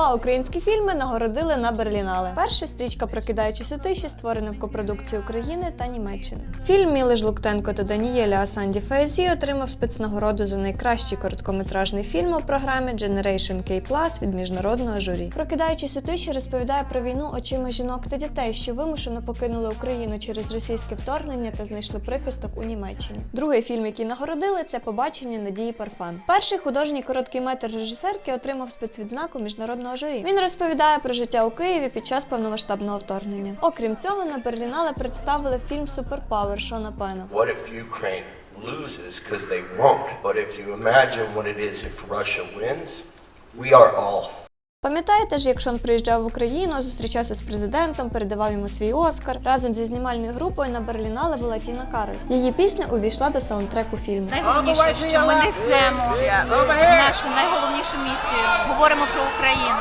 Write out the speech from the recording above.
Два українські фільми нагородили на Берлінале. Перша стрічка Прокидаючись у тиші, створена в копродукції України та Німеччини. Фільм Міли Жлуктенко та Даніеля Асанді Фаєзі отримав спецнагороду за найкращий короткометражний фільм у програмі Generation K від міжнародного журі. Прокидаючись у тиші, розповідає про війну очима жінок та дітей, що вимушено покинули Україну через російське вторгнення та знайшли прихисток у Німеччині. Другий фільм, який нагородили, це побачення Надії Парфан. Перший художній короткий метр режисерки отримав спецвідзнаку міжнародного журі. Він розповідає про життя у Києві під час повномасштабного вторгнення. Окрім цього, на Берлінале представили фільм Суперпавер Шона Пена. What if Ukraine loses? Because they won't. But if you imagine what it is if Russia wins, we are all Пам'ятаєте ж, як Шон приїжджав в Україну, зустрічався з президентом, передавав йому свій Оскар. Разом зі знімальною групою на Берлінале була Тіна Кароль. Її пісня увійшла до саундтреку фільму. Найголовніше, що ми несемо нашу найголовнішу місію. Говоримо про Україну.